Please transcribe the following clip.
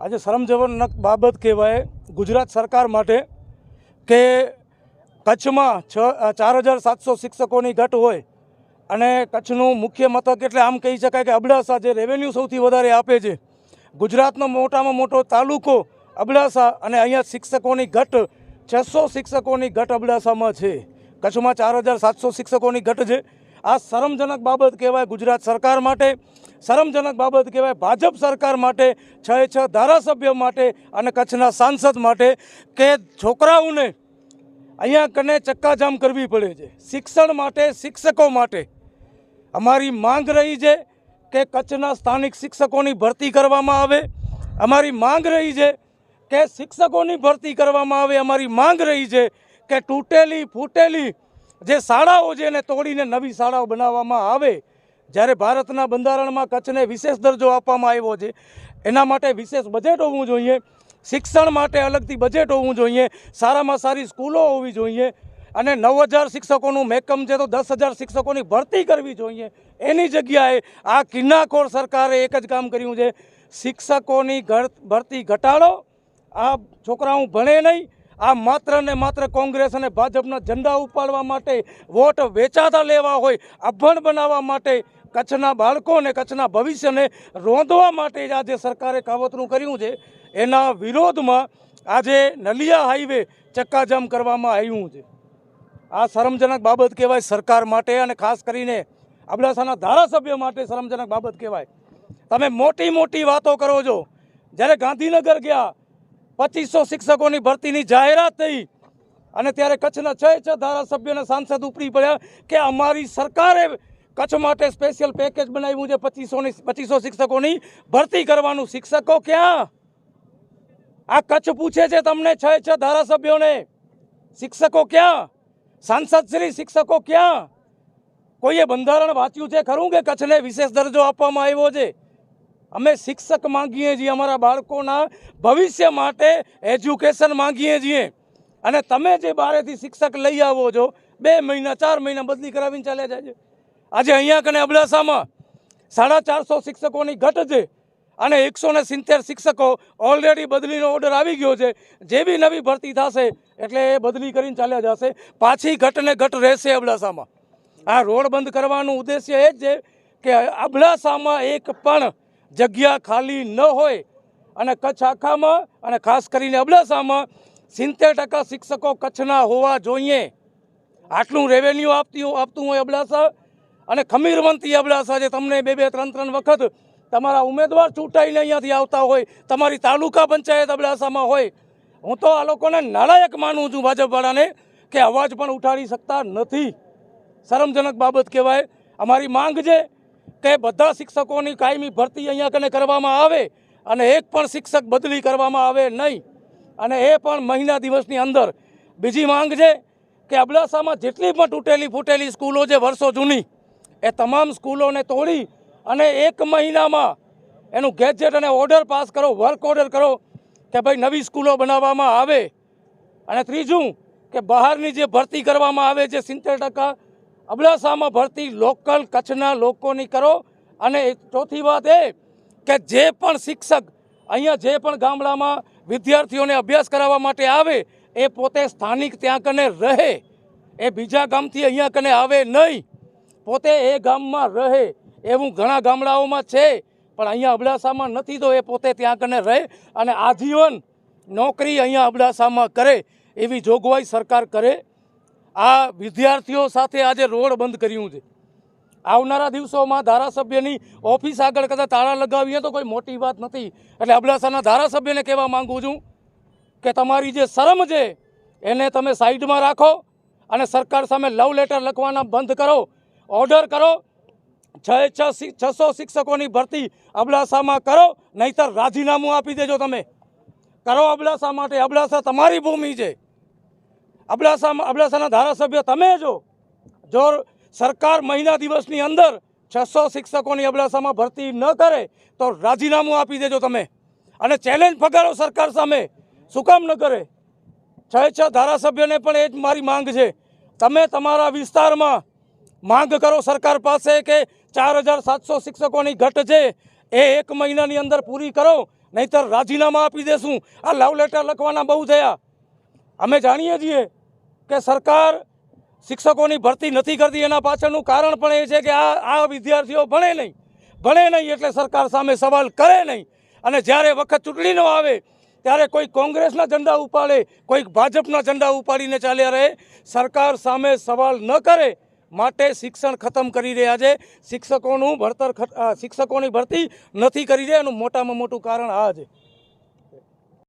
આજે શરમજનક બાબત કહેવાય ગુજરાત સરકાર માટે કે કચ્છમાં છ ચાર હજાર સાતસો શિક્ષકોની ઘટ હોય અને કચ્છનું મુખ્ય મથક એટલે આમ કહી શકાય કે અબડાસા જે રેવન્યુ સૌથી વધારે આપે છે. ગુજરાતનો મોટામાં મોટો તાલુકો અબડાસા અને અહીંયા શિક્ષકોની ઘટ છસો શિક્ષકોની ઘટ અબડાસામાં છે. કચ્છમાં ચાર હજાર સાતસો શિક્ષકોની ઘટ છે. આ શરમજનક બાબત કહેવાય ગુજરાત સરકાર માટે, શરમજનક બાબત કહેવાય ભાજપ સરકાર માટે, છ છ ધારાસભ્ય માટે અને કચ્છના સાંસદ માટે કે છોકરાઓને અહીંયા કને ચક્કાજામ કરવી પડે છે. શિક્ષણ માટે, શિક્ષકો માટે અમારી માંગ રહી છે કે કચ્છના સ્થાનિક શિક્ષકોની ભરતી કરવામાં આવે. અમારી માંગ રહી છે કે શિક્ષકોની ભરતી કરવામાં આવે. અમારી માંગ રહી છે કે તૂટેલી, ફૂટેલી જે શાળાઓ છે એને તોડીને નવી શાળાઓ બનાવવામાં આવે, જ્યારે ભારતના બંધારણમાં કચ્છને વિશેષ દરજ્જો આપવામાં આવ્યો છે, એના માટે વિશેષ બજેટ હોવું જોઈએ, શિક્ષણ માટે અલગથી બજેટ હોવું જોઈએ, સારામાં સારી સ્કૂલો હોવી જોઈએ, અને નવ હજાર શિક્ષકોનું મેકમ છે તો દસ હજાર શિક્ષકોની ભરતી કરવી જોઈએ. એની જગ્યાએ આ કિન્નાખોર સરકારે એક જ કામ કર્યું છે, શિક્ષકોની ભરતી ઘટાડો, આ છોકરાઓ ભણે નહીં આ માત્ર ને માત્ર કોંગ્રેસ અને ભાજપના ઝંડા ઉપાડવા માટે વોટ વેચાતા લેવા હોય, અભણ બનાવવા માટે, કચ્છના બાળકો અને કચ્છના ભવિષ્યને રોંધવા માટે જ આજે સરકારે કાવતરું કર્યું છે. એના વિરોધમાં આજે નલિયા હાઈવે ચક્કાજામ કરવામાં આવ્યું છે. આ શરમજનક બાબત કહેવાય સરકાર માટે અને ખાસ કરીને અબડાસાના ધારાસભ્ય માટે શરમજનક બાબત કહેવાય. તમે મોટી મોટી વાતો કરો છો. જ્યારે ગાંધીનગર ગયા પચીસો શિક્ષકોની ભરતીની જાહેરાત થઈ. અને ત્યારે કચ્છના છ છ ધારાસભ્યોને સાંસદ ઉપરી પડ્યા કે અમારી સરકારે કચ્છ માટે સ્પેશિયલ પેકેજ બનાવ્યું છે પચીસોની પચીસો શિક્ષકોની ભરતી કરવાનું. શિક્ષકો ક્યાં? આ કચ્છ પૂછે છે તમને છ છ ધારાસભ્યોને. શિક્ષકો ક્યાં? સાંસદ શ્રી શિક્ષકો ક્યાં? કોઈએ બંધારણ વાંચ્યું છે ખરું કે કચ્છને વિશેષ દરજ્જો આપવામાં આવ્યો છે? અમે શિક્ષક માંગીએ છીએ અમારા બાળકોના ભવિષ્ય માટે એજ્યુકેશન માંગીએ છીએ. અને તમે જે બારેથી શિક્ષક લઈ આવો છો, બે મહિના, ચાર મહિના બદલી કરાવીને ચાલ્યા જાય છે. આજે અહીંયા કને અબડાસામાં સાડા ચારસો શિક્ષકોની ઘટ છે અને એકસો ને સિત્તેર શિક્ષકો ઓલરેડી બદલીનો ઓર્ડર આવી ગયો છે. જે બી નવી ભરતી થશે, એટલે એ બદલી કરીને ચાલ્યા જશે. પાછી ઘટને ઘટ રહેશે અબડાસામાં. આ રોડ બંધ કરવાનું ઉદ્દેશ્ય એ જ છે કે અબડાસામાં એક પણ જગ્યા ખાલી ન હોય અને કચ્છ આખામાં અને ખાસ કરીને અબડાસામાં સિત્તેર ટકા શિક્ષકો કચ્છના હોવા જોઈએ. આટલું રેવન્યુ આપતી આપતું હોય અબડાસા અને ખમીરવંતી અબડાસા જે તમને બે બે, ત્રણ ત્રણ વખત તમારા ઉમેદવાર ચૂંટાઈને અહીંયાથી આવતા હોય, તમારી તાલુકા પંચાયત અબડાસામાં હોય. હું તો આ લોકોને નાલાયક માનું છું ભાજપવાળાને કે અવાજ પણ ઉઠાડી શકતા નથી. શરમજનક બાબત કહેવાય. અમારી માંગ છે કે બધા શિક્ષકોની કાયમી ભરતી અહીંયા કને કરવામાં આવે અને એક પણ શિક્ષક બદલી કરવામાં આવે નહીં. અને એ પણ મહિના દિવસની અંદર. બીજી માંગ છે કે અબડાસામાં જેટલી પણ તૂટેલી ફૂટેલી સ્કૂલો છે વર્ષો જૂની, એ તમામ સ્કૂલોને તોડી અને એક મહિનામાં એનું ગેજેટ અને ઓર્ડર પાસ કરો, વર્ક ઓર્ડર કરો કે ભાઈ નવી સ્કૂલો બનાવવામાં આવે. અને ત્રીજું કે બહારની જે ભરતી કરવામાં આવે છે સિત્તેર ટકા અબડાસામાં ભરતી લોકલ કચ્છના લોકોની કરો. અને ચોથી વાત એ કે જે પણ શિક્ષક અહીંયા જે પણ ગામડામાં વિદ્યાર્થીઓને અભ્યાસ કરાવવા માટે આવે, એ પોતે સ્થાનિક ત્યાં કને રહે. એ બીજા ગામથી અહીંયા કને આવે નહીં. પોતે એ ગામમાં રહે એવું ઘણા ગામડાઓમાં છે. પણ અહીંયા અબડાસામાં નથી તો એ પોતે ત્યાં કને રહે અને આજીવન નોકરી અહીંયા અબડાસામાં કરે એવી જોગવાઈ સરકાર કરે. આ વિદ્યાર્થીઓ સાથે આજે રોડ બંધ કર્યું છે. આવનારા દિવસોમાં ધારાસભ્યની ઓફિસ આગળ કદાચ તાળા લગાવીએ તો કોઈ મોટી વાત નથી. એટલે અબડાસાના ધારાસભ્યને કહેવા માંગુ છું કે તમારી જે શરમ છે, એને તમે સાઈડમાં રાખો અને સરકાર સામે લવ લેટર લખવાના બંધ કરો, ઓર્ડર કરો, છ છસો શિક્ષકોની ભરતી અબડાસામાં કરો, નહીતર રાજીનામું આપી દેજો તમે. કરો અબડાસા માટે, અબડાસા તમારી ભૂમિ છે. અબડાસામાં અબડાસાના ધારાસભ્ય તમે જો જો સરકાર મહિના દિવસની અંદર છસો શિક્ષકોની અબડાસામાં ભરતી ન કરે, તો રાજીનામું આપી દેજો તમે. અને ચેલેન્જ ફગાડો સરકાર સામે. શું કામ ન કરે? છ છ ધારાસભ્યોને પણ એ જ મારી માંગ છે. તમે તમારા વિસ્તારમાં માંગ કરો સરકાર પાસે કે ચાર હજાર સાતસો શિક્ષકોની ઘટ છે, એ એક મહિનાની અંદર પૂરી કરો, નહીંતર રાજીનામા આપી દેશું. આ લવ લેટર લખવાના બહુ થયા. અમે જાણીએ છીએ કે સરકાર શિક્ષકોની ભરતી નથી કરતી, એના પાછળનું કારણ પણ એ છે કે આ આ વિદ્યાર્થીઓ ભણે નહીં. ભણે નહીં એટલે સરકાર સામે સવાલ કરે નહીં. અને જ્યારે વખત ચૂંટણીનો આવે, ત્યારે કોઈ કોંગ્રેસના ઝંડા ઉપાડે, કોઈ ભાજપના ઝંડા ઉપાડીને ચાલ્યા રહે, સરકાર સામે સવાલ ન કરે, માટે શિક્ષણ ખતમ કરી રહ્યા છે. શિક્ષકોનું ભણતર શિક્ષકોની ભરતી નથી કરી રહ્યા, એનું મોટામાં મોટું કારણ આ છે.